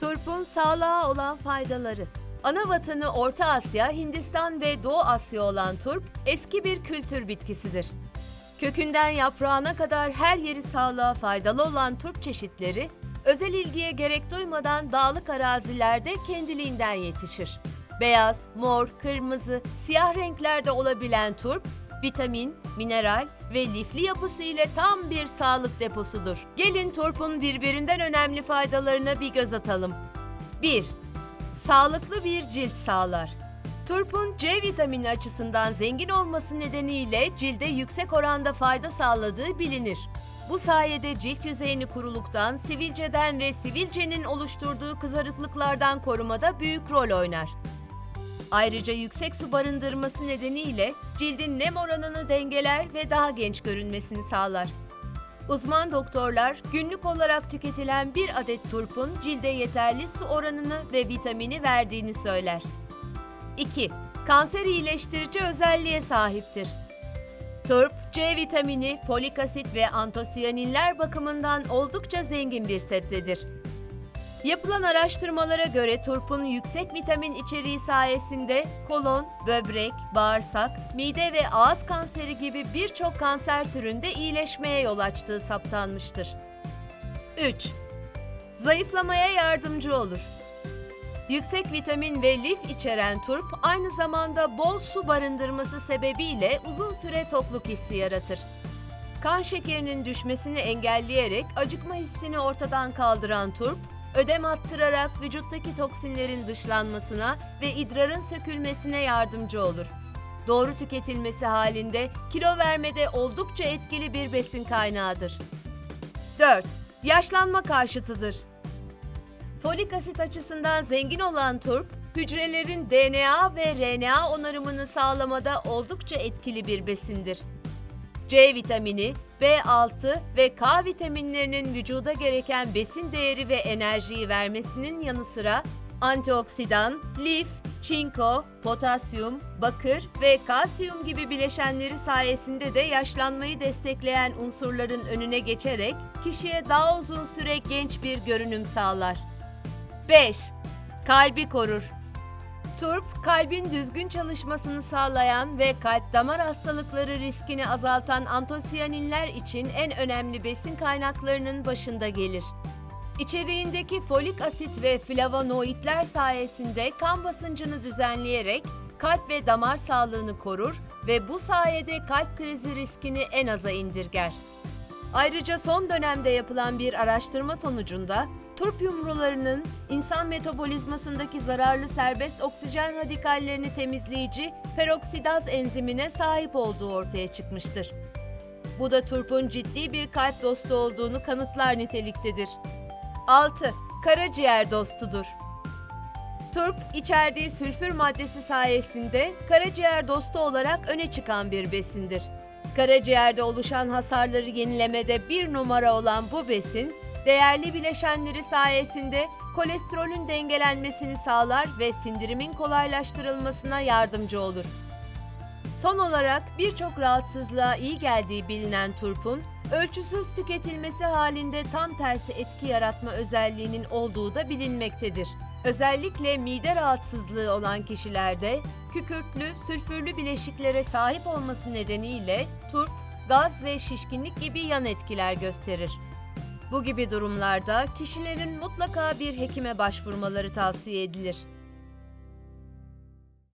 Turpun sağlığa olan faydaları. Ana vatanı Orta Asya, Hindistan ve Doğu Asya olan turp eski bir kültür bitkisidir. Kökünden yaprağına kadar her yeri sağlığa faydalı olan turp çeşitleri, özel ilgiye gerek duymadan dağlık arazilerde kendiliğinden yetişir. Beyaz, mor, kırmızı, siyah renklerde olabilen turp, vitamin, mineral ve lifli yapısı ile tam bir sağlık deposudur. Gelin turpun birbirinden önemli faydalarına bir göz atalım. 1. Sağlıklı bir cilt sağlar. Turpun C vitamini açısından zengin olması nedeniyle cilde yüksek oranda fayda sağladığı bilinir. Bu sayede cilt yüzeyini kuruluktan, sivilceden ve sivilcenin oluşturduğu kızarıklıklardan korumada büyük rol oynar. Ayrıca yüksek su barındırması nedeniyle cildin nem oranını dengeler ve daha genç görünmesini sağlar. Uzman doktorlar günlük olarak tüketilen bir adet turpun cilde yeterli su oranını ve vitamini verdiğini söyler. 2. Kanser iyileştirici özelliğe sahiptir. Turp, C vitamini, folik asit ve antosiyaninler bakımından oldukça zengin bir sebzedir. Yapılan araştırmalara göre turpun yüksek vitamin içeriği sayesinde kolon, böbrek, bağırsak, mide ve ağız kanseri gibi birçok kanser türünde iyileşmeye yol açtığı saptanmıştır. 3. Zayıflamaya yardımcı olur. Yüksek vitamin ve lif içeren turp aynı zamanda bol su barındırması sebebiyle uzun süre tokluk hissi yaratır. Kan şekerinin düşmesini engelleyerek acıkma hissini ortadan kaldıran turp, ödem attırarak vücuttaki toksinlerin dışlanmasına ve idrarın sökülmesine yardımcı olur. Doğru tüketilmesi halinde kilo vermede oldukça etkili bir besin kaynağıdır. 4. Yaşlanma karşıtıdır. Folik asit açısından zengin olan turp, hücrelerin DNA ve RNA onarımını sağlamada oldukça etkili bir besindir. C vitamini, B6 ve K vitaminlerinin vücuda gereken besin değeri ve enerjiyi vermesinin yanı sıra antioksidan, lif, çinko, potasyum, bakır ve kalsiyum gibi bileşenleri sayesinde de yaşlanmayı destekleyen unsurların önüne geçerek kişiye daha uzun süre genç bir görünüm sağlar. 5. Kalbi korur. Turp, kalbin düzgün çalışmasını sağlayan ve kalp damar hastalıkları riskini azaltan antosiyaninler için en önemli besin kaynaklarının başında gelir. İçeriğindeki folik asit ve flavonoidler sayesinde kan basıncını düzenleyerek kalp ve damar sağlığını korur ve bu sayede kalp krizi riskini en aza indirger. Ayrıca son dönemde yapılan bir araştırma sonucunda turp yumrularının insan metabolizmasındaki zararlı serbest oksijen radikallerini temizleyici peroksidaz enzimine sahip olduğu ortaya çıkmıştır. Bu da turpun ciddi bir kalp dostu olduğunu kanıtlar niteliktedir. 6. Karaciğer dostudur. Turp, içerdiği sülfür maddesi sayesinde karaciğer dostu olarak öne çıkan bir besindir. Karaciğerde oluşan hasarları yenilemede bir numara olan bu besin, değerli bileşenleri sayesinde kolesterolün dengelenmesini sağlar ve sindirimin kolaylaştırılmasına yardımcı olur. Son olarak birçok rahatsızlığa iyi geldiği bilinen turpun, ölçüsüz tüketilmesi halinde tam tersi etki yaratma özelliğinin olduğu da bilinmektedir. Özellikle mide rahatsızlığı olan kişilerde kükürtlü, sülfürlü bileşiklere sahip olması nedeniyle turp, gaz ve şişkinlik gibi yan etkiler gösterir. Bu gibi durumlarda kişilerin mutlaka bir hekime başvurmaları tavsiye edilir.